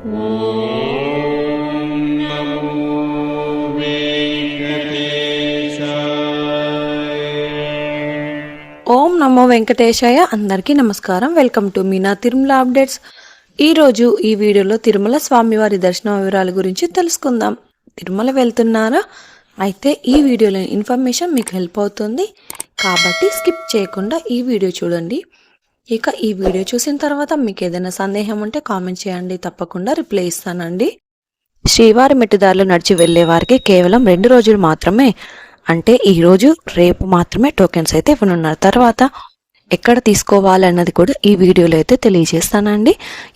ఓం నమో వెంకటేశాయ అందరికీ నమస్కారం. Welcome to Meena Tirumala updates. ఈరోజు ఈ వీడియోలో తిరుమల స్వామివారి దర్శన వివరాల గురించి తెలుసుకుందాం. తిరుమల వెళ్తున్నారా? అయితే ఈ వీడియోలో ఇన్ఫర్మేషన్ మీకు హెల్ప్ అవుతుంది. కాబట్టి స్కిప్ చేయకుండా ఈ వీడియో చూడండి. ఇక ఈ వీడియో చూసిన తర్వాత మీకు ఏదైనా సందేహం ఉంటే కామెంట్ చేయండి. తప్పకుండా రిప్లై ఇస్తానండి. శ్రీవారి మెట్టుదారులు నడిచి వెళ్ళే వారికి కేవలం రెండు రోజులు మాత్రమే. అంటే ఈ రోజు రేపు మాత్రమే టోకెన్స్ అయితే ఇవ్వనున్నారు. తర్వాత ఎక్కడ తీసుకోవాలన్నది కూడా ఈ వీడియోలో అయితే తెలియజేస్తానండి.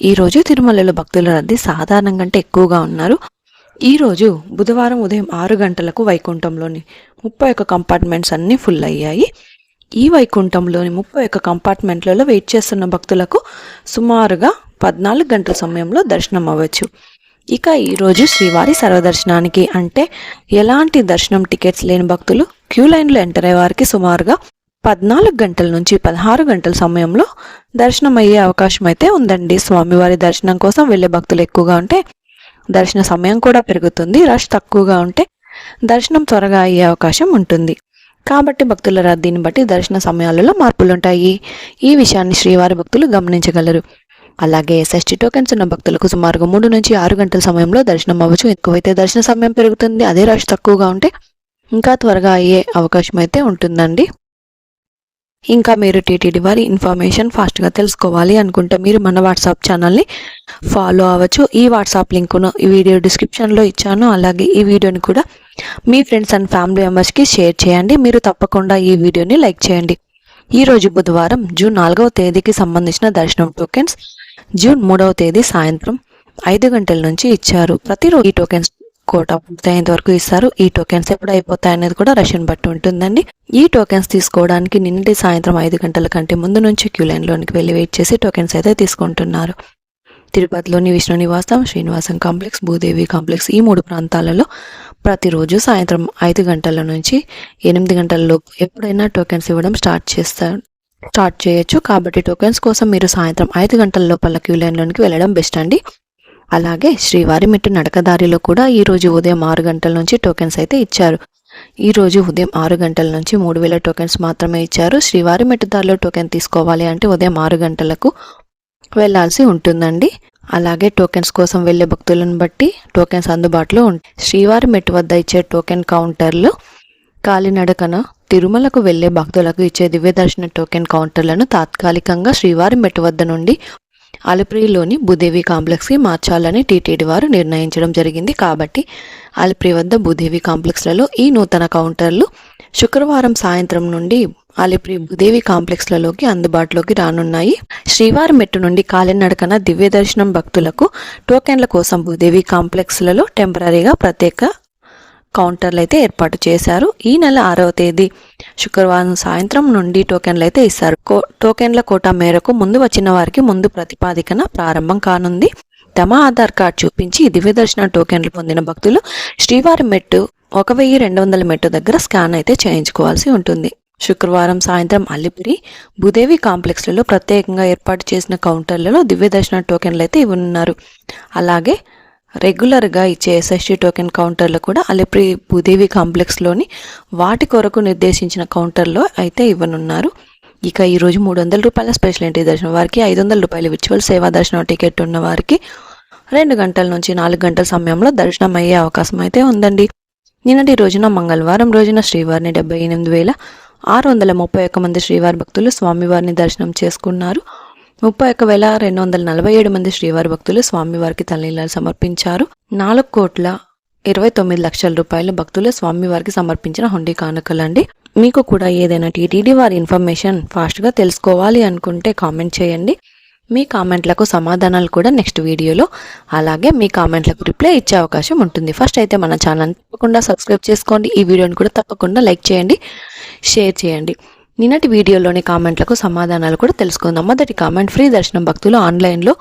ఈ రోజు తిరుమలలో భక్తుల రద్దీ సాధారణం కంటే ఎక్కువగా ఉన్నారు. ఈరోజు బుధవారం ఉదయం ఆరు గంటలకు వైకుంఠంలోని ముప్పై ఒక్క కంపార్ట్మెంట్స్ అన్నీ ఫుల్ అయ్యాయి. ఈ వైకుంఠంలోని ముప్పై ఒక్క కంపార్ట్మెంట్లలో వెయిట్ చేస్తున్న భక్తులకు సుమారుగా పద్నాలుగు గంటల సమయంలో దర్శనం అవ్వచ్చు. ఇక ఈరోజు శ్రీవారి సర్వదర్శనానికి అంటే ఎలాంటి దర్శనం టికెట్స్ లేని భక్తులు క్యూ లైన్లో ఎంటర్ అయ్యే వారికి సుమారుగా పద్నాలుగు గంటల నుంచి పదహారు గంటల సమయంలో దర్శనం అయ్యే అవకాశం అయితే ఉందండి. స్వామివారి దర్శనం కోసం వెళ్ళే భక్తులు ఎక్కువగా ఉంటే దర్శన సమయం కూడా పెరుగుతుంది. రష్ తక్కువగా ఉంటే దర్శనం త్వరగా అయ్యే అవకాశం ఉంటుంది. కాబట్టి భక్తుల రద్దీని బట్టి దర్శన సమయాలలో మార్పులుంటాయి. ఈ విషయాన్ని శ్రీవారి భక్తులు గమనించగలరు. అలాగే ఎస్ఎస్టీ టోకెన్స్ ఉన్న భక్తులకు సుమారుగా మూడు నుంచి ఆరు గంటల సమయంలో దర్శనం అవ్వచ్చు. ఎక్కువైతే దర్శన సమయం పెరుగుతుంది అదే రష్ తక్కువగా ఉంటే ఇంకా త్వరగా అయ్యే అవకాశం అయితే ఉంటుందండి. ఇంకా మీరు టీటీడీ వారి ఇన్ఫర్మేషన్ ఫాస్ట్గా తెలుసుకోవాలి అనుకుంటే మీరు మన వాట్సాప్ ఛానల్ని ఫాలో అవ్వచ్చు. ఈ వాట్సాప్ లింకును ఈ వీడియో డిస్క్రిప్షన్లో ఇచ్చాను. అలాగే ఈ వీడియోని కూడా మీ ఫ్రెండ్స్ అండ్ ఫ్యామిలీ మెంబర్స్కి షేర్ చేయండి. మీరు తప్పకుండా ఈ వీడియోని లైక్ చేయండి. ఈ రోజు బుధవారం జూన్ నాలుగవ తేదీకి సంబంధించిన దర్శనం టోకెన్స్ జూన్ మూడవ తేదీ సాయంత్రం ఐదు గంటల నుంచి ఇచ్చారు. ప్రతిరోజు ఈ టోకెన్స్ కోట పూర్తయ్యేంత వరకు ఇస్తారు. ఈ టోకెన్స్ ఎప్పుడు అయిపోతాయి అనేది కూడా రష్యన్ బట్టి ఉంటుందండి. ఈ టోకెన్స్ తీసుకోవడానికి నిన్నటి సాయంత్రం ఐదు గంటల కంటే ముందు నుంచి క్యూ లైన్లోనికి వెళ్ళి వెయిట్ చేసి టోకెన్స్ అయితే తీసుకుంటున్నారు. తిరుపతిలోని విష్ణు నివాసం శ్రీనివాసం కాంప్లెక్స్ భూదేవి కాంప్లెక్స్ ఈ మూడు ప్రాంతాలలో ప్రతిరోజు సాయంత్రం ఐదు గంటల నుంచి ఎనిమిది గంటలలోపు ఎప్పుడైనా టోకెన్స్ ఇవ్వడం స్టార్ట్ చేస్తారు స్టార్ట్ చేయొచ్చు. కాబట్టి టోకెన్స్ కోసం మీరు సాయంత్రం ఐదు గంటల లోపల క్యూ లైన్లోనికి వెళ్ళడం బెస్ట్ అండి. అలాగే శ్రీవారి మెట్టు నడకదారిలో కూడా ఈ రోజు ఉదయం ఆరు గంటల నుంచి టోకెన్స్ అయితే ఇచ్చారు. ఈ రోజు ఉదయం ఆరు గంటల నుంచి మూడు వేల టోకెన్స్ మాత్రమే ఇచ్చారు. శ్రీవారి మెట్టు దారిలో టోకెన్ తీసుకోవాలి అంటే ఉదయం ఆరు గంటలకు వెళ్ళాల్సి ఉంటుందండి. అలాగే టోకెన్స్ కోసం వెళ్ళే భక్తులను బట్టి టోకెన్స్ అందుబాటులో ఉంటాయి శ్రీవారి మెట్టు వద్ద ఇచ్చే టోకెన్ కౌంటర్లు కాలినడకన తిరుమలకు వెళ్ళే భక్తులకు ఇచ్చే దివ్య దర్శన టోకెన్ కౌంటర్లను తాత్కాలికంగా శ్రీవారి మెట్టు వద్ద నుండి అలిప్రిలోని భూదేవి కాంప్లెక్స్కి మార్చాలని టీటీడీ వారు నిర్ణయించడం జరిగింది. కాబట్టి అలిప్రి వద్ద భూదేవి కాంప్లెక్స్లలో ఈ నూతన కౌంటర్లు శుక్రవారం సాయంత్రం నుండి అలిప్రి భూదేవి కాంప్లెక్స్లలోకి అందుబాటులోకి రానున్నాయి. శ్రీవారి మెట్టు నుండి కాలినడకన దివ్య దర్శనం భక్తులకు టోకెన్ల కోసం భూదేవి కాంప్లెక్స్లలో టెంపరీగా ప్రత్యేక కౌంటర్లు అయితే ఏర్పాటు చేశారు. ఈ నెల ఆరవ తేదీ శుక్రవారం సాయంత్రం నుండి టోకెన్లు అయితే ఇస్తారు. టోకెన్ల కోటా మేరకు ముందు వచ్చిన వారికి ముందు ప్రతిపాదికన ప్రారంభం కానుంది. తమ ఆధార్ కార్డు చూపించి దివ్య దర్శన టోకెన్లు పొందిన భక్తులు శ్రీవారి మెట్టు ఒక వెయ్యి రెండు వందల మెట్టు దగ్గర స్కాన్ అయితే చేయించుకోవాల్సి ఉంటుంది. శుక్రవారం సాయంత్రం అల్లిపురి భూదేవి కాంప్లెక్స్లలో ప్రత్యేకంగా ఏర్పాటు చేసిన కౌంటర్లలో దివ్య దర్శన టోకెన్లు అయితే ఇవ్వనున్నారు. అలాగే రెగ్యులర్గా ఇచ్చే ఎస్ఎస్టీ టోకెన్ కౌంటర్లు కూడా అలిప్రి భూదేవి కాంప్లెక్స్లోని వాటి కొరకు నిర్దేశించిన కౌంటర్లో అయితే ఇవ్వనున్నారు. ఇక ఈరోజు మూడు వందల రూపాయల స్పెషల్ ఎంట్రీ దర్శనం వారికి ఐదు వందల రూపాయల విర్చువల్ సేవా దర్శనం టికెట్ ఉన్న వారికి రెండు గంటల నుంచి నాలుగు గంటల సమయంలో దర్శనం అయ్యే అవకాశం అయితే ఉందండి. నిన్నటి రోజున మంగళవారం రోజున శ్రీవారిని డెబ్బై ఎనిమిది వేల ఆరు వందల ముప్పై ఒక్క మంది శ్రీవారి భక్తులు స్వామివారిని దర్శనం చేసుకున్నారు. ముప్పై ఒక్క వేల రెండు వందల నలభై ఏడు మంది శ్రీవారి భక్తులు స్వామివారికి తల్లిలాలు సమర్పించారు. నాలుగు కోట్ల ఇరవై తొమ్మిది లక్షల రూపాయల భక్తులు స్వామివారికి సమర్పించిన హుండీ కానుకలండి. మీకు కూడా ఏదైనా టీటీడీ వారి ఇన్ఫర్మేషన్ ఫాస్ట్గా తెలుసుకోవాలి అనుకుంటే కామెంట్ చేయండి. మీ కామెంట్లకు సమాధానాలు కూడా నెక్స్ట్ వీడియోలో. అలాగే మీ కామెంట్లకు రిప్లై ఇచ్చే అవకాశం ఉంటుంది. ఫస్ట్ అయితే మన ఛానల్ తప్పకుండా సబ్స్క్రైబ్ చేసుకోండి. ఈ వీడియోని కూడా తప్పకుండా లైక్ చేయండి. షేర్ చేయండి. నిన్నటి వీడియోలోని కామెంట్లకు సమాధానాలు కూడా తెలుసుకుందాం. మొదటి కామెంట్ ఫ్రీ దర్శనం భక్తులు ఆన్లైన్లో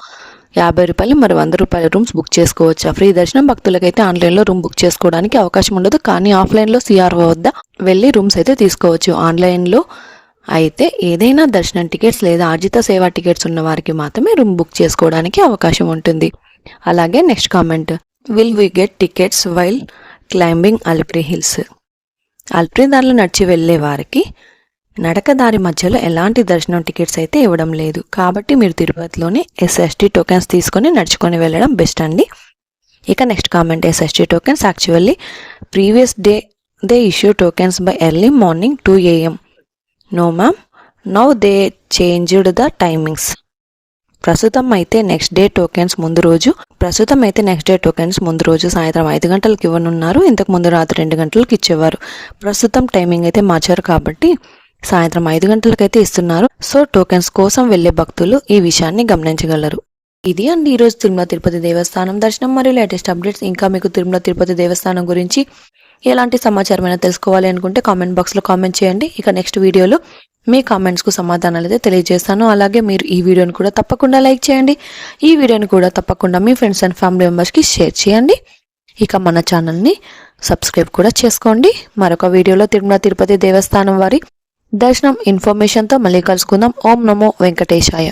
యాభై రూపాయలు మరి వంద రూపాయల రూమ్స్ బుక్ చేసుకోవచ్చా? ఫ్రీ దర్శనం భక్తులకైతే ఆన్లైన్లో రూమ్ బుక్ చేసుకోవడానికి అవకాశం ఉండదు కానీ ఆఫ్లైన్లో సిఆర్ఓ వద్ద వెళ్ళి రూమ్స్ అయితే తీసుకోవచ్చు. ఆన్లైన్లో అయితే ఏదైనా దర్శనం టికెట్స్ లేదా ఆర్జిత సేవా టికెట్స్ ఉన్న వారికి మాత్రమే రూమ్ బుక్ చేసుకోవడానికి అవకాశం ఉంటుంది. అలాగే next comment will we get tickets while climbing Alipiri hills Alipiri దారిలో నడిచి వెళ్ళే వారికి నడకదారి మధ్యలో ఎలాంటి దర్శనం టికెట్స్ అయితే ఇవ్వడం లేదు. కాబట్టి మీరు తిరుపతిలోనే ఎస్ఎస్టీ టోకెన్స్ తీసుకొని నడుచుకొని వెళ్ళడం బెస్ట్ అండి. ఇక next comment. SST tokens actually previous day they issue tokens by early morning two AM no ma'am now they changed the timings ప్రస్తుతం అయితే నెక్స్ట్ డే టోకెన్స్ ముందు రోజు ప్రస్తుతం అయితే నెక్స్ట్ డే టోకెన్స్ ముందు రోజు సాయంత్రం ఐదు గంటలకు ఇవ్వనున్నారు. ఇంతకు ముందు రాత్రి రెండు గంటలకు ఇచ్చేవారు. ప్రస్తుతం టైమింగ్ అయితే మార్చారు కాబట్టి సాయంత్రం ఐదు గంటలకైతే ఇస్తున్నారు. సో టోకెన్స్ కోసం వెళ్ళే భక్తులు ఈ విషయాన్ని గమనించగలరు. ఇది అండి ఈరోజు తిరుమల తిరుపతి దేవస్థానం దర్శనం మరియు లేటెస్ట్ అప్డేట్స్. ఇంకా మీకు తిరుమల తిరుపతి దేవస్థానం గురించి ఎలాంటి సమాచారమైనా తెలుసుకోవాలి అనుకుంటే కామెంట్ బాక్స్లో కామెంట్ చేయండి. ఇక నెక్స్ట్ వీడియోలో మీ కామెంట్స్కు సమాధానాలు అయితే తెలియజేస్తాను. అలాగే మీరు ఈ వీడియోని కూడా తప్పకుండా లైక్ చేయండి. ఈ వీడియోని కూడా తప్పకుండా మీ ఫ్రెండ్స్ అండ్ ఫ్యామిలీ మెంబర్స్కి షేర్ చేయండి. ఇక మన ఛానల్ని సబ్స్క్రైబ్ కూడా చేసుకోండి. మరొక వీడియోలో తిరుమల తిరుపతి దేవస్థానం వారి దర్శనం ఇన్ఫర్మేషన్తో మళ్ళీ కలుసుకుందాం. ఓం నమో వెంకటేశాయ.